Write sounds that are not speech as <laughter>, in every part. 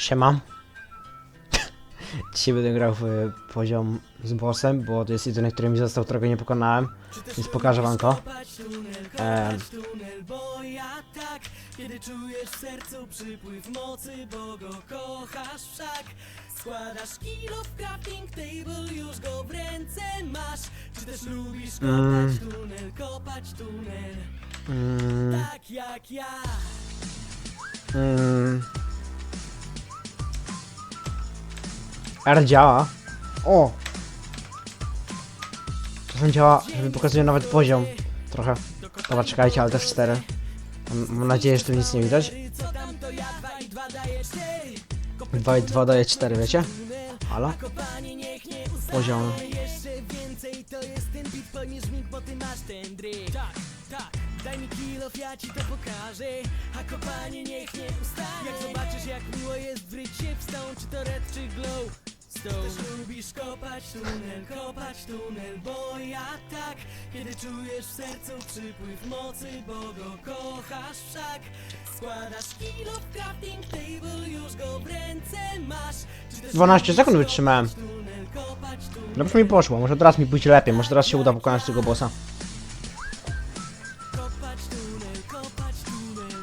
Siema. <laughs> Dzisiaj będę grał w y, poziom z bossem, bo to jest jedyny, który mi został, którego nie pokonałem. Więc pokażę wam to. Em, tunel, bo ja Kiedy czujesz w sercu przypływ mocy, bo go kochasz wszak Składasz kilo w crafting table, już go w ręce masz Czy też lubisz kopać Mm. tunel, kopać tunel mm, Tak jak ja mm. R działa. O! Czasem działa, żeby pokazuje nawet poziom. Trochę. Dobra, czekajcie, ale też 4. Mam, nadzieję, że tu nic nie widać. Co tam to ja, dwa i dwa daje cztery 2 i 2 daje 4, wiecie? Halo? Poziom. Daj mi kilof, ja ci to pokażę A kopanie niech nie ustanie Jak zobaczysz jak miło jest wryć się w stone Czy to red czy glow Stone. Też lubisz kopać tunel, kopać tunel Bo ja tak, kiedy czujesz w sercu przypływ mocy Bo go kochasz wszak Składasz kilo w crafting table, już go w ręce masz Czy też 12 sekund wytrzymałem. tunel, kopać tunel Dobrze mi poszło, może teraz mi pójdzie lepiej, może teraz się uda pokonać tego bossa. Kopać tunel, kopać tunel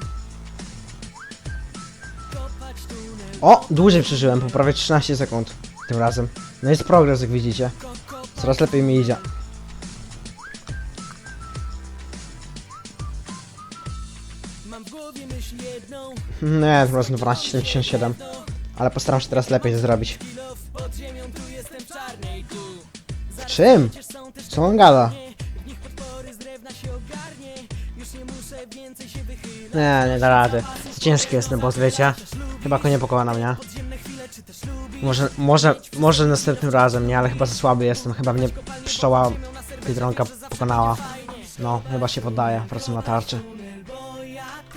Kopać tunel O! Dłużej przeżyłem, po prawie 13 sekund. Tym razem. No jest progres, jak widzicie. Coraz lepiej mi idzie. <laughs> Nie, tym razem 12,77. Ale postaram się teraz lepiej to zrobić. W czym? Co on gada? nie Nie, da rady. Ciężki jest ten boss, wiecie? Chyba go nie pokona mnie. Może, może, może następnym razem, nie? Ale chyba za słaby jestem. Chyba mnie pszczoła Biedronka pokonała. No, chyba się poddaje. Wracam na tarczy.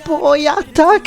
Bo ja tak!